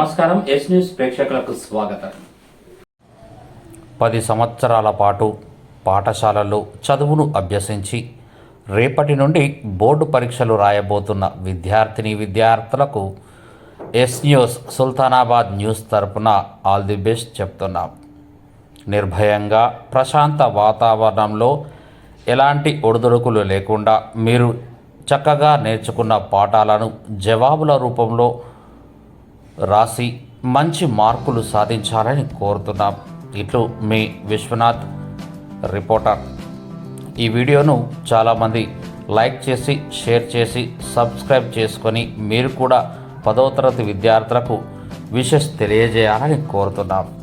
నమస్కారం yes news ప్రేక్షకులకు స్వాగతం. పది సంవత్సరాల పాటు పాఠశాలలో చదువును అభ్యసించి రేపటి నుండి బోర్డు పరీక్షలు రాయబోతున్న విద్యార్థిని విద్యార్థులకు ఎస్ న్యూస్ సుల్తానాబాద్ న్యూస్ తరపున ఆల్ ది బెస్ట్ చెప్తున్నాం. నిర్భయంగా ప్రశాంత వాతావరణంలో ఎలాంటి ఒడిదుడుకులు లేకుండా మీరు చక్కగా నేర్చుకున్న పాఠాలను జవాబుల రూపంలో రాసి మంచి మార్కులు సాధించాలని కోరుతున్నాం. ఇట్లు మీ విశ్వనాథ్ రిపోర్టర్. ఈ వీడియోను చాలామంది లైక్ చేసి షేర్ చేసి సబ్స్క్రైబ్ చేసుకొని మీరు కూడా పదవ తరగతి విద్యార్థులకు విషెస్ తెలియజేయాలని కోరుతున్నాం.